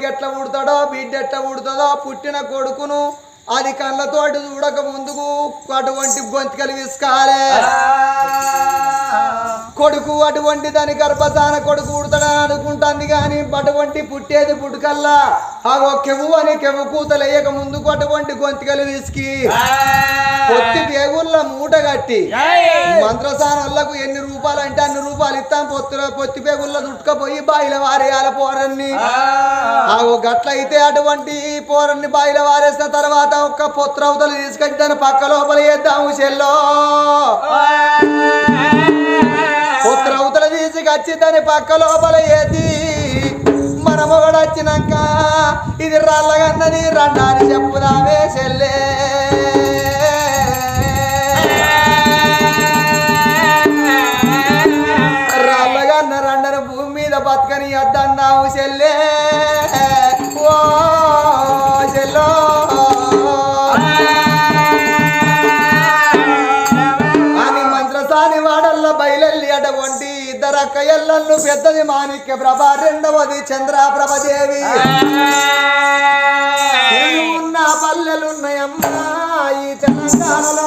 కొడుకు ఎట్లా పుడతాడో బిడ్డ ఎట్లా పుడుతుందో పుట్టిన కొడుకును అది కళ్ళతోటి చూడక ముందుకు అటువంటి గొంతుకలు విసుకాలే. కొడుకు అటువంటి దాని గర్భసాన కొడుకు ఉడతాడని అనుకుంటుంది కానీ అటువంటి పుట్టేది పుట్టుకల్లా. ఆ కెవ్వు అని కెవ్వు కూతలు వేయక ముందుకు అటువంటి గొంతుకలు విసికి. పొత్తి పేగుళ్ళ మూట కట్టి. మంత్రసానలకు ఎన్ని రూపాయలు అంటే అన్ని రూపాయలు ఇస్తాం. పొత్తుల పొత్తి పేగుళ్ళ చుట్టుకపోయి బాయిల వారేయాల పోరన్ని. ఆ! ఓ గట్ల అయితే అటువంటి పోరన్ని బాయిల వారేసిన తర్వాత ఒక్క పొత్రవతలు తీసుకొచ్చి దాని పక్క లోపల వేద్దాము చెల్లో. వచ్చిందని పక్క లోపల ఏది? కూడా వచ్చినాక ఇది రాళ్ళగన్నది రండాని చెప్పుదామే చెల్లే. ఇద్దరు అక్కయ్యలను పెద్దది మాణిక్య ప్రభ రెండవది చంద్ర ప్రభదేవి ఉన్న పల్లెలున్నాయమ్మా ఈ తెలంగాణలో?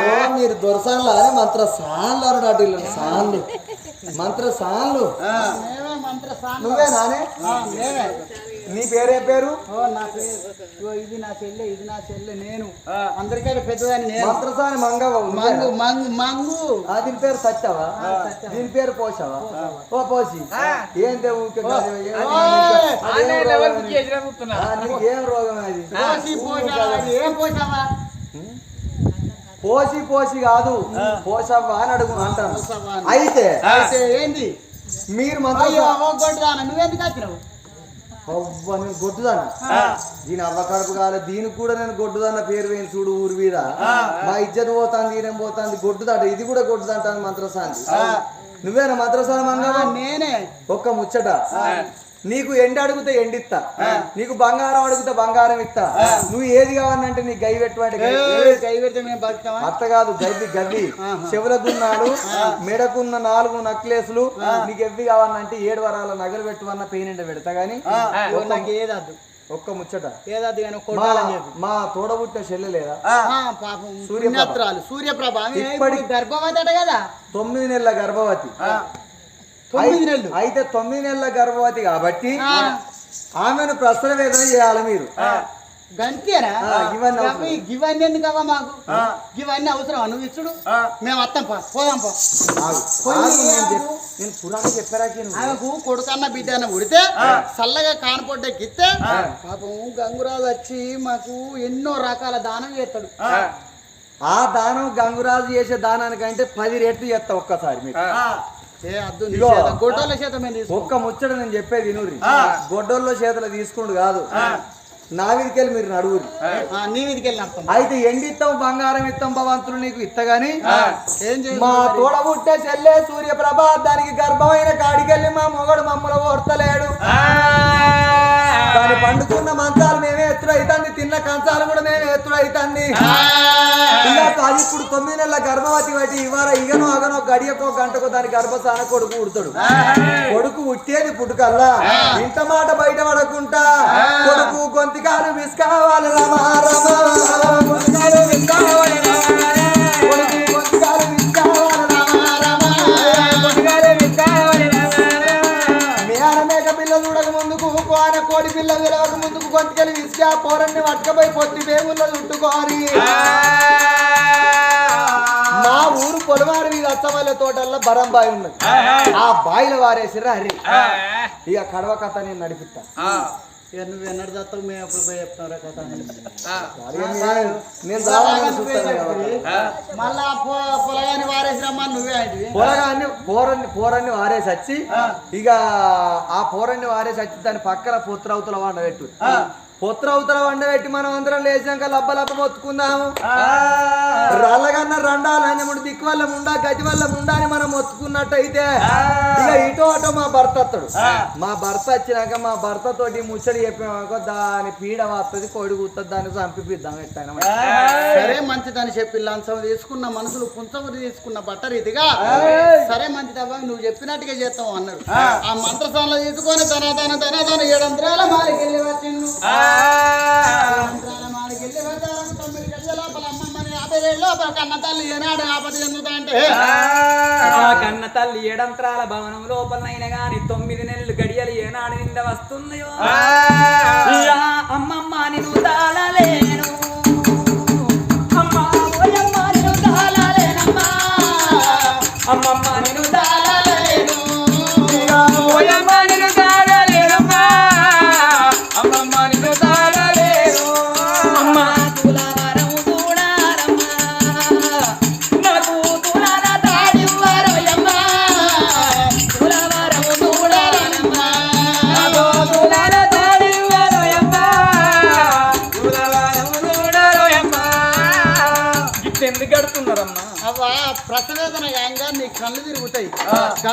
ఓ మీరు దొరసాన్లు అని మంత్రసాన్లు అన్నాడు వీళ్ళు సాన్లు. మంత్రసాన్లు. నువ్వే నానే? నీ పేరేం పేరు? నా పేరు. ఇగో ఇది నా చెల్లె ఇది నా చెల్లె నేను. అందరికంటే పెద్దదాన్ని నేను. మంత్రసాని మంగవ మంగు మంగు మంగు. ఆ, దీని పేరు సత్యవా? దీని పేరు పోషవా? ఓ పోసి ఏం దేవు ఏం- రోగం అది? నీకేం రోగం ఏం పోసావా పోసి పోసి కాదు పోసవ్వా అని అడుగు అంటాను. అయితే అయితే ఏంది? మీరు నువ్వెందుకు వచ్చినావు అవ్వ నేను గొడ్డుదాను దీని? అవ్వ కడుపు కాదు దీనికి కూడా నేను గొడ్డుదన్న పేరు వేసి చూడు ఊరి మీద. మా ఇజ్జత్ పోతాంది ఈయన పోతాంది గొడ్డుదాట ఇది కూడా గొడ్డుదంటాను మంత్రసాని నువ్వేనా మంత్రసాని మంగళ నేనే. ఒక్క ముచ్చట. నీకు ఎండ అడిగితే ఎండిస్తా. నీకు బంగారం అడిగితే బంగారం ఇస్తా. నువ్వు ఏది కావాలంటే నీ గై పెట్టుబడి అత్త కాదు గవ్వి గవ్వి. చెవులకున్నాడు మెడకున్న నాలుగు నక్లెస్లు నీకు ఎవ్వి కావాలంటే ఏడు వరాల నగలు పెట్టువన్న పెయినిండ పెడతా గాని నాకు ఏదద్దు. ఒక్క ముచ్చట. మా కొట్టాలని చెప్పి. మా తోడబుట్టిన చెల్లె లేదా? ఆ, పాపం సూర్యప్రభ. సూర్యప్రభ. ఆమె ఇప్పటి- ఇప్పుడు గర్భవతి అట కదా? తొమ్మిది నెలల గర్భవతి. తొమ్మిది నెలలు. అయితే తొమ్మిది నెలల గర్భవతి కాబట్టి. ఆమెను ప్రసవ వేదన చేయాలి మీరు. గంతేనా ఇవన్నీ అవసరం. ఇవి- ఇవన్నీ ఎందుకవ్వా మాకు? ఇవన్నీ అవసరం నువ్వు ఇచ్చుడు? మేము వస్తాం పా పోదాం పా. ఆగు. పోయి ఆగు, నేను ఆగు. చెప్- నేను పురాణం చెప్పారాకి నువ్వు ఆమెకు కొడుకన్న బిడ్డ అన్న ఉడితే చల్లగా కానపొడ్డెక్కిస్తే పాపం గంగురాజు వచ్చి మాకు ఎన్నో రకాల దానం చేస్తాడు. ఆ. దానం గంగురాజు చేసే దానానికంటే పది రెట్లు చేస్తా ఒక్కసారి మీకు. ఒక్క ముచ్చట నేను చెప్పేది వినూరి గొడ్డోల్లో చేతులు తీసుకుండు కాదు. నా మీదకెళ్ళి మీరు నడువురి నీ అయితే ఎండిత్తం బంగారం ఇత్తం భవంతులు నీకు ఇత్తగాని? మా తోడ పుట్టే చెల్లె సూర్యప్రభ దానికి గర్భమైన కాడికెళ్ళి మా మొగడు మమ్మల ఓర్తలేడు. దాని పండుకున్న మంచాలు మేమే ఎత్తుడు అవుతుంది తిన్న కంచాలు కూడా మేమే ఎత్తుడు అవుతుంది ఇలా కాదు ఇప్పుడు తొమ్మిది నెలల గర్భవతి బట్టి ఇవాళ ఇగనో అగనో గడియకో గంటకో దాని గర్భసాన కొడుకు ఉడతాడు కొడుకు ఉట్టేది పుట్టుకల్లా. ఇంత మాట బయట పడకుండా కొడుకు గొంతికాలు విసుకావాలి రమా రమా. గొంతుకెళ్ళి విసిగా పోరన్ని పట్టుకపోయి పొత్తి వేగుల్లో చుట్టుకోరి. మా ఊరు పొలవారి మీద అచ్చమల్ల తోటల్లో బరం బాయి ఉన్నది. ఆ బాయిలో వారేసిర్రు హరి. ఇక కడవ కథ నేను నడిపిస్తా. ఇక నువ్వు ఎన్నడు చేస్తావు మేము ఎప్పుడు పోయి. మళ్ళా వారేసిరమ్మా నువ్వే అంటే పోరన్ని పోరన్ని వారేసి వచ్చి ఇక ఆ పోరన్ని వారేసి వచ్చి దాని పక్కన పుత్రవతల వండబెట్టు పుత్రవతల వండబెట్టి మనం అందరం లేచాక లబ్బ లబ్బ మొత్తుకుందాము రల్లగన్న రండాలు అన్నముడు దిక్కు వల్ల ముండా గతి వల్ల ముండా అని మనం మొత్తుకున్నట్టయితే ఇక ఇటో అటో మా భర్త వస్తాడు. మా భర్త వచ్చినాక మా భర్త తోటి ముచ్చడి చెప్పినాక దాని పీడ వస్తుంది కోడి కూతుంది దాన్ని చంపిపిద్దాం ఎట్టయినా మరి. సరే మంచిదని చెప్పి లంచం తీసుకున్న మనుషులు పుంచము తీసుకున్న బట్ట రీతిగా సరే మంచిదవ్వ నువ్వు చెప్పినట్టుగా చేస్తావు అన్నారు. ఆ. మంత్రసాలలో తీసుకొని తన తన తన తన ఏడంత్రాల మాలికెళ్ళి వచ్చిండు. కన్న తల్లి ఏనాడు ఆపద ఎందుకంటే ఆ కన్న తల్లి ఏడంత్రాల భవనం లోపలనైనా గాని తొమ్మిది నెలలు గడియలు ఏనాడు నింద వస్తున్నాయో? యా అమ్మమ్మ నిన్ను తాళలేను అమ్మమ్మ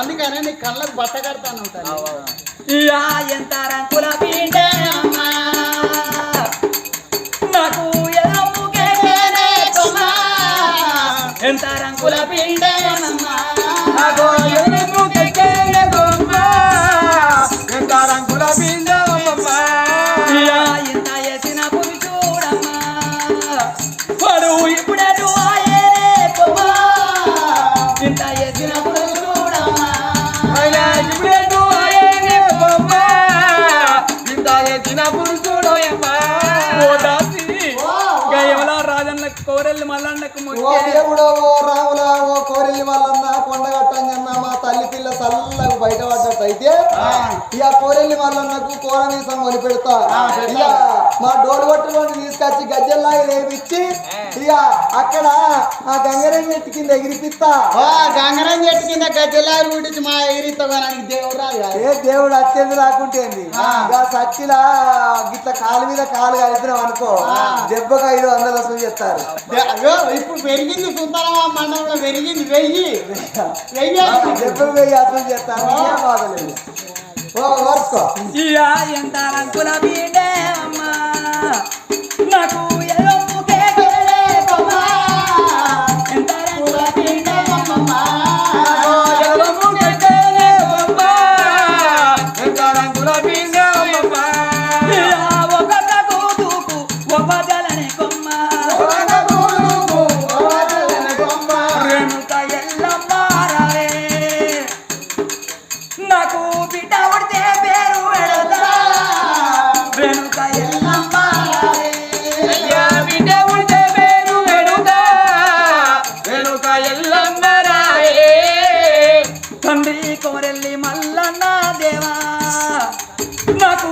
అందుకనే నీ కళ్ళకు బట్ట కడతాను ఉంటాను ఎంత రంగుల పిండే నాకు ఎంత తల్లి పిల్ల చల్లగా బయటపడ్డట్టయితే ఇక కోరెల్లి వాళ్ళన్నకు కూర మీసం కొని పెడతా. ఇక మా డోలు కొట్టుకొని తీసుకొచ్చి గజ్జల్లాగా రేపిచ్చి ఇక అక్కడ ఆ గంగరేం చెట్టు కింద ఎగిరిపిస్తా. గంగరం చెట్టు కింద గజ్జలారు గురించి మా ఎగిరితోగానికి దేవుడు రాదు. ఏ దేవుడు అత్యంత రాకుంటేంది ఇక సచ్చిలా గిట్ల కాలు మీద కాలు కలిపినాం అనుకో దెబ్బకు ఐదు వందల అయ్యో ఇప్పుడు పెరిగింది సుందరమా మండలంలో పెరిగింది వెయ్యి. వెయ్యి. ఎప్పుడు పోయి అసలు చేస్తాను ఏం బాధలేదు. ఓ ఓర్చుకో. ఎంత రంకుల తల్లి కోరెల్లి మల్లన్న దేవా నాకు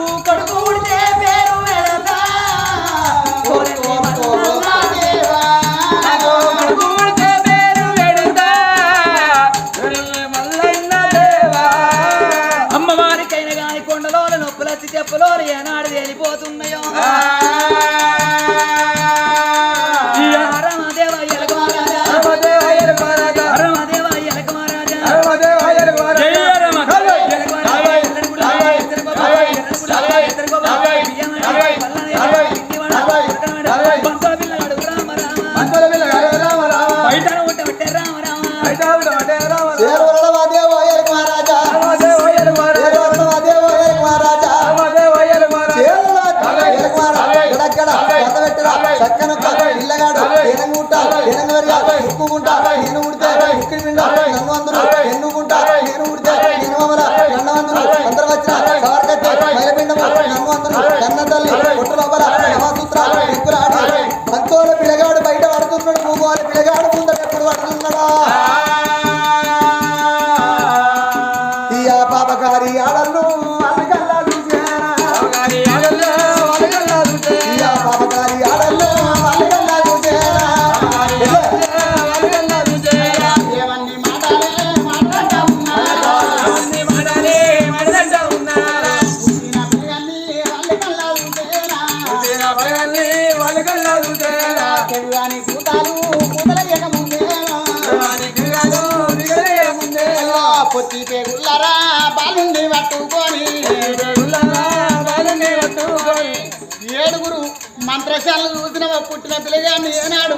మంత్రశాలను చూసినవా పుట్టిన పిల్లగాన్ని ఏనాడు?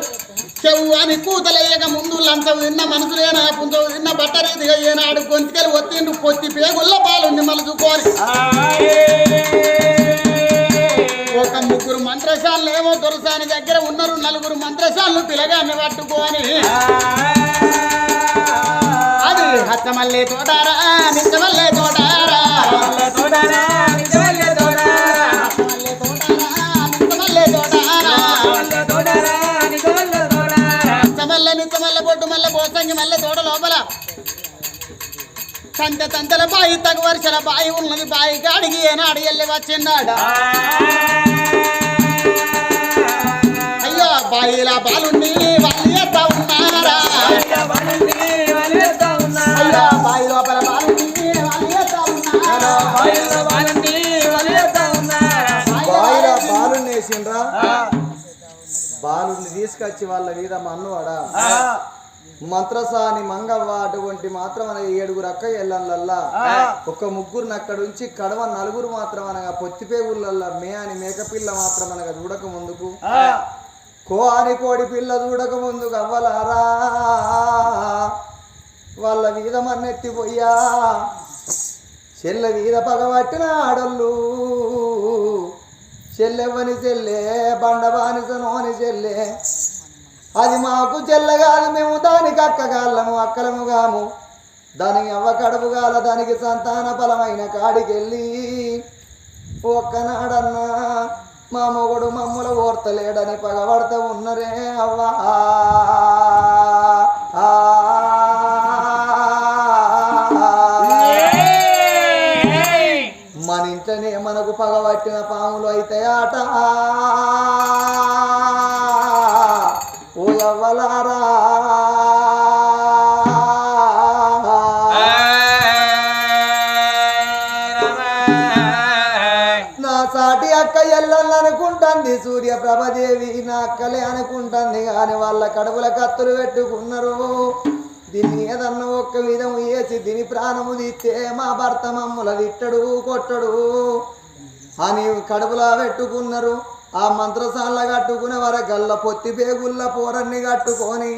చెవు అని కూతలయ్యక ముందు లంచం తిన్న మనసులేనా పుంజవు తిన్న బట్ట రీతిగా ఏనాడు గొంతుకెళ్ళి ఒత్తిండు పొత్తి పేగుళ్ళ పాలు మలుచుకొని ఒక ముగ్గురు మంత్రశాలలు ఏమో దొరసాని దగ్గర ఉన్నారు నలుగురు మంత్రశాలలు పిల్లగాన్ని పట్టుకొని. అది హచ్చమల్లే తోటారా నిచ్చమల్లే తోటారా? తంత తంతల బాయి తగు వరుసల బాయి ఉన్నది బాయి కాడికి ఏనాడు ఎల్లి వచ్చిందాడ? అయ్యో బాయిలా బాలుండి వాళ్ళు ఉన్నారా? అయ్యో బాయి లోపల బాలుండి వాళ్ళు ఎత్తా ఉన్నారా? బాయిలో వేసిండ్రా? బాలుని తీసుకొచ్చి వాళ్ళ మీద మన్నువాడా? మంత్రసాని మంగవ్వ అటువంటి మాత్రం అనగా ఏడుగురు అక్క ఎల్లల్లల్లా ఒక ముగ్గురిని అక్కడ ఉంచి కడవ నలుగురు మాత్రం అనగా పొత్తిపేగుళ్ళల్లా మే అని మేకపిల్ల మాత్రం అనగా చూడక ముందుకు. కో అని కోడి పిల్ల చూడక ముందుకు అవ్వలారా. వాళ్ళ మీద మన్నెత్తిపోయా చెల్ల వీర పగబట్టిన ఆడళ్ళు. చెల్లెవ్వని చెల్లె బండబానిస నోని చెల్లె. అది మాకు చెల్ల కాదు మేము దానికి అక్కగాళ్ళము అక్కలముగాము. దానికి అవ్వ కడుపుగాల దానికి సంతాన ఫలమైన కాడికెళ్ళి ఒక్కనాడన్నా మా మొగుడు మమ్ముల ఓర్తలేడని పగబడతా ఉన్నరే అవ్వా. మన ఇంట్లోనే మనకు పగబట్టిన పాములు అయితే ఆట. సాటి అక్క ఎల్లల్ని అనుకుంటుంది. సూర్య ప్రభదేవి నా అక్కలే అనుకుంటుంది. కానీ వాళ్ళ కడుపుల కత్తులు పెట్టుకున్నారు. దీన్ని ఏదన్నా ఒక్క విధం వేసి దీని ప్రాణము తీస్తే మా భర్త మమ్ముల తిట్టడు కొట్టడు. అని కడుపులా పెట్టుకున్నారు. ఆ మంత్రశాల కట్టుకునే వరకల్లా పొత్తి పేగుళ్ళ పోరన్ని కట్టుకొని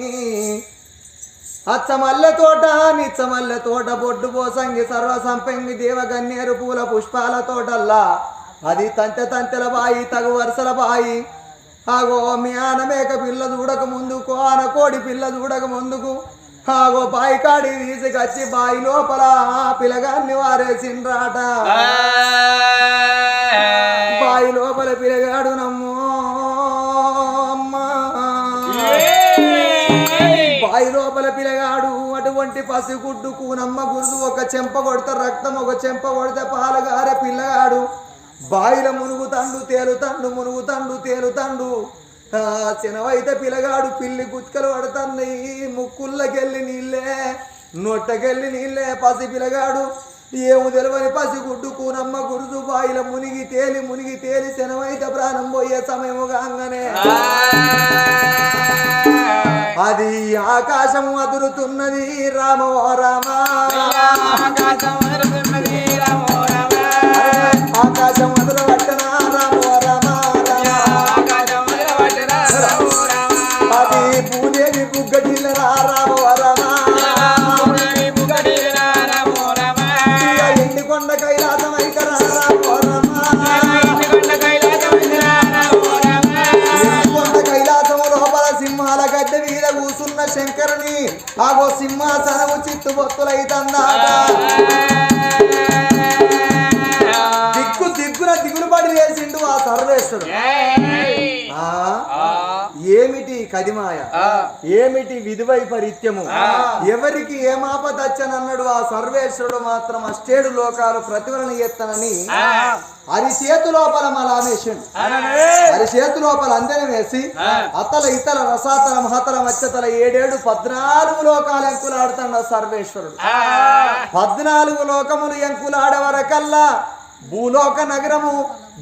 అచ్చమల్లె తోట నిచ్చమల్లె తోట బొడ్డు పోసంగి సర్వ సంపెంగి దేవగన్నేరు పూల పుష్పాల తోటల్లా అది తంతె తంతెల బాయి తగు వరుసల బాయి. ఆగో మీ మేక పిల్ల చూడక ముందుకు ఆన కోడి పిల్ల చూడక ముందుకు. ఆగో బాయి కాడి తీసుకొచ్చి బాయి లోపల ఆ పిల్లగాన్ని వారేసిండ్రాట. బాయి లోపల పిల్లగాడు నమ్మో బాయి లోపల పిల్లగాడు అటువంటి పసిగుడ్డు కూనమ్మ గురుదు ఒక చెంప కొడితే రక్తం ఒక చెంప కొడితే పాలగారే పిల్లగాడు. బాయిల మునుగుతండు తేలుతండు మునుగుతండు తేలుతండు. ఆ చినవైతే పిల్లగాడు పిల్లి గుత్కలు పడుతున్నాయి ముక్కుళ్ళకెళ్ళి నీళ్ళే నొట్టకెళ్ళి నీళ్ళే. పసి పిల్లగాడు ఏము తెలియని పసిగుడ్డు కూనమ్మ గురుదు బాయిల మునిగి తేలి మునిగి తేలి శనవైతే ప్రాణం పోయే సమయము కాగానే. అది ఆకాశం అదురుతున్నది రామ. ఓ రామ ఆకాశం మొదలు పట్టనా రామో కైలాసం ఐకరా రామో రామ. ఎండికొండ కైలాసం లోపల సింహాల గడ్డ మీద కూసున్న శంకరుని ఆగో సింహాసనము చిత్తు భక్తులైతన్నాడా ఏమిటి కదిమాయ ఏమిటి విధి వైపరీత్యము ఎవరికి ఏమాపదచ్చనన్నాడు ఆ సర్వేశ్వరుడు మాత్రం అష్టేడు లోకాలు ప్రతిఫలన ఎత్తనని అరి చేతు లోపల మలానేసిండు అరి చేతు లోపల అందరం వేసి అతల ఇతల రసాతల మహతల మచ్చతల ఏడేడు పద్నాలుగు లోకాలు ఎంకులాడుతున్న సర్వేశ్వరుడు. పద్నాలుగు లోకములు ఎంకులాడవరకల్లా భూలోక నగరము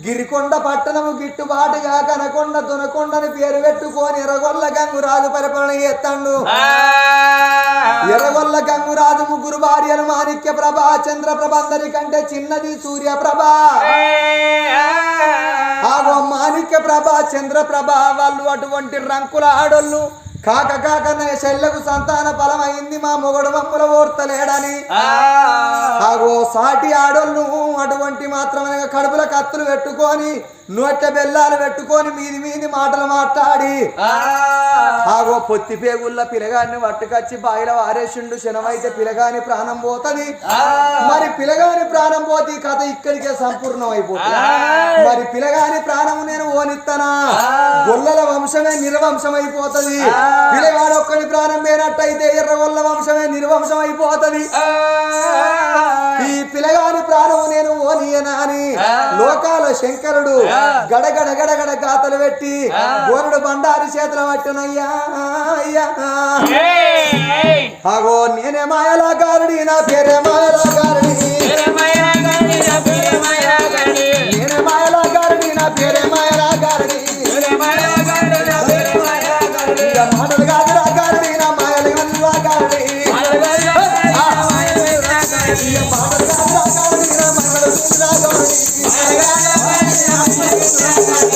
గిరికొండ పట్టణము గిట్టుబాటుగా కనకొండ దునకొండని పేరు పెట్టుకొని ఎర్రగొల్ల గంగురాజు పరిపాలన చేస్తాడు. ఎర్రగొల్ల గంగురాజు ముగ్గురు భార్యలు మాణిక్య ప్రభ చంద్ర ప్రభ అందరికంటే చిన్నది సూర్య ప్రభ. ఆగో మాణిక్య ప్రభ చంద్ర ప్రభ వాళ్ళు అటువంటి రంకుల ఆడోళ్ళు. కాక కాక నా చెల్లకు సంతాన ఫలమైంది మా మొగడు మమ్ముల ఓర్తలేడని. ఆగో సాటి ఆడోళ్ళు అటువంటి మాత్రమే కడుపుల కత్తులు పెట్టుకొని నోట్ల బెల్లాలు పెట్టుకొని మీది మీది మాటలు మాట్లాడి. ఆగో పొత్తి పేగుళ్ళ పిలగాన్ని పట్టుకొచ్చి బాయిల వారేసిండు శనమైతే పిలగాని ప్రాణం పోతది. మరి పిలగాని ప్రాణం పోతే ఈ కథ ఇక్కడికే సంపూర్ణం అయిపోతుంది మరి పిలగాని ప్రాణము నేను ఓనిత్తనా? గొల్లల వంశమే నిర్వంశం అయిపోతది పిలగాడు ఒక్కడి ప్రాణం పోయినట్టయితే ఎర్రగొల్ల వంశమే నిర్వంశం అయిపోతది ఈ పిలగాని ప్రాణము నేను ఓనియనా అని లోకాల శంకరుడు గడగడ గడగడ గాతలు పెట్టి గోరుడు బండారి చేతుల పట్టునయ్యా అయ్యా. అగో నేనే మాయలా గారుడి నా పేరే మాయలా గారుడి నేనే మాయలా గారుడి నా పేరే మాయలా గారుడి ఇక మాటలు కాదురా గారుడి నా మాయలు గల్లా గారుడి Thank you.